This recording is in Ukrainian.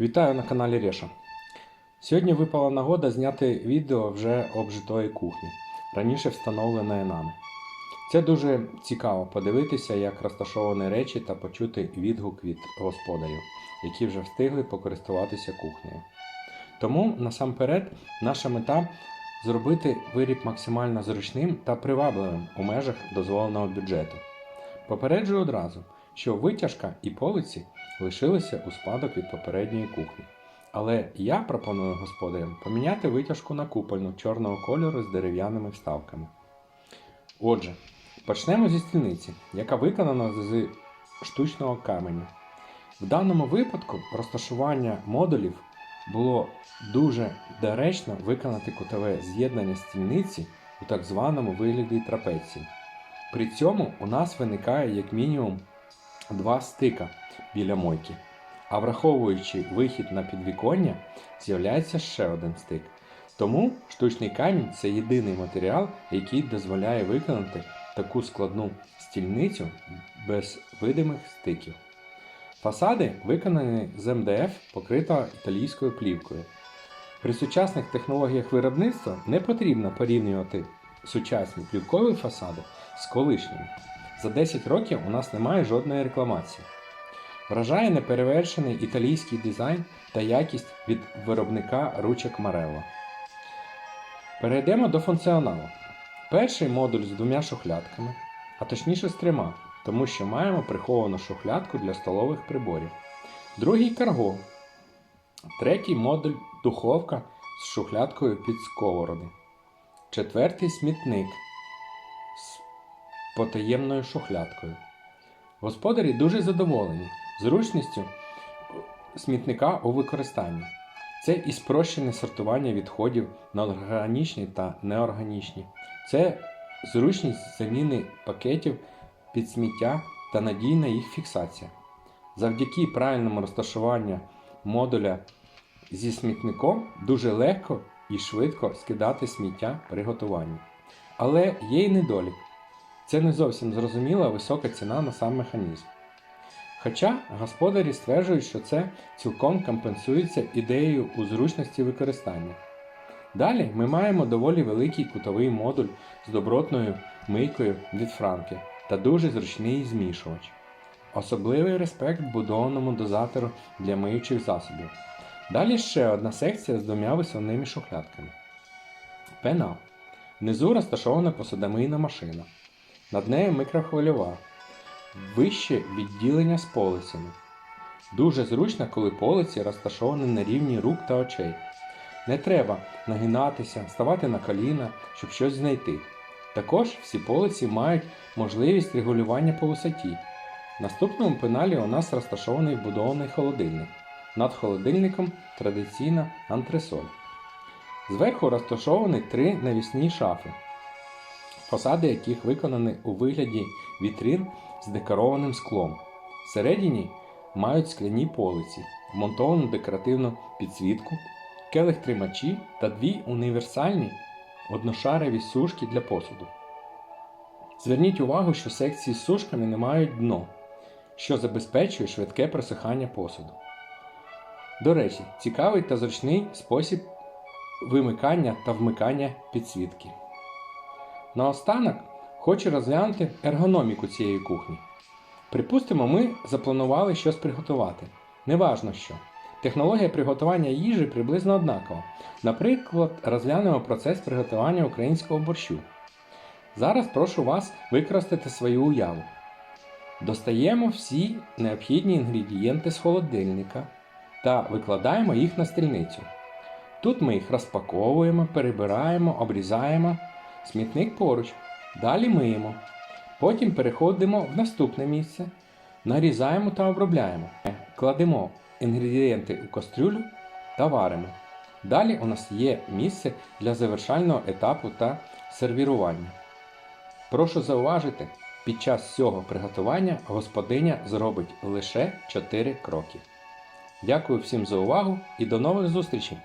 Вітаю на каналі Реша. Сьогодні випала нагода зняти відео вже обжитої кухні, раніше встановленої нами. Це дуже цікаво подивитися, як розташовані речі та почути відгук від господарів, які вже встигли покористуватися кухнею. Тому насамперед наша мета зробити виріб максимально зручним та привабливим у межах дозволеного бюджету. Попереджую одразу, що витяжка і полиці лишилися у спадок від попередньої кухні. Але я пропоную господарям поміняти витяжку на купольну чорного кольору з дерев'яними вставками. Отже, почнемо зі стільниці, яка виконана з штучного каменю. В даному випадку розташування модулів було дуже доречно виконати кутове з'єднання стільниці у так званому вигляді трапеції. При цьому у нас виникає як мінімум два стика біля мойки. А враховуючи вихід на підвіконня, з'являється ще один стик. Тому штучний камінь це єдиний матеріал, який дозволяє виконати таку складну стільницю без видимих стиків. Фасади виконані з МДФ, покрита італійською плівкою. При сучасних технологіях виробництва не потрібно порівнювати сучасні плівкові фасади з колишніми. За 10 років у нас немає жодної рекламації. Вражає неперевершений італійський дизайн та якість від виробника ручок Марелlo. Перейдемо до функціоналу. Перший модуль з двома шухлядками, а точніше з трьома, тому що маємо приховану шухлядку для столових приборів. Другий карго. Третій модуль духовка з шухлядкою під сковороди. Четвертий смітник потаємною шухлядкою. Господарі дуже задоволені зручністю смітника у використанні. Це і спрощене сортування відходів на органічні та неорганічні. Це зручність заміни пакетів під сміття та надійна їх фіксація. Завдяки правильному розташуванню модуля зі смітником дуже легко і швидко скидати сміття при готуванні. Але є й недолік. Це не зовсім зрозуміла висока ціна на сам механізм. Хоча господарі стверджують, що це цілком компенсується ідеєю у зручності використання. Далі ми маємо доволі великий кутовий модуль з добротною мийкою від Франки та дуже зручний змішувач. Особливий респект вбудованому дозатору для миючих засобів. Далі ще одна секція з двома висувними шухлядками. Пенал. Внизу розташована посудомийна машина. Над нею микрохвильова. Вище відділення з полицями. Дуже зручно, коли полиці розташовані на рівні рук та очей. Не треба нагинатися, ставати на коліна, щоб щось знайти. Також всі полиці мають можливість регулювання по висоті. В наступному пеналі у нас розташований вбудований холодильник. Над холодильником традиційна антресоль. Зверху розташовані три навісні шафи, фасади яких виконані у вигляді вітрин з декорованим склом. Всередині мають скляні полиці, вмонтовану декоративну підсвітку, келих тримачі та дві універсальні одношареві сушки для посуду. Зверніть увагу, що секції з сушками не мають дно, що забезпечує швидке просихання посуду. До речі, цікавий та зручний спосіб вимикання та вмикання підсвітки. Наостанок хочу розглянути ергономіку цієї кухні. Припустимо, ми запланували щось приготувати. Неважно що. Технологія приготування їжі приблизно однакова. Наприклад, розглянемо процес приготування українського борщу. Зараз прошу вас використати свою уяву. Достаємо всі необхідні інгредієнти з холодильника та викладаємо їх на стільницю. Тут ми їх розпаковуємо, перебираємо, обрізаємо, смітник поруч. Далі миємо. Потім переходимо в наступне місце, нарізаємо та обробляємо. Кладемо інгредієнти у кастрюлю та варимо. Далі у нас є місце для завершального етапу та сервірування. Прошу зауважити, під час цього приготування господиня зробить лише 4 кроки. Дякую всім за увагу і до нових зустрічей!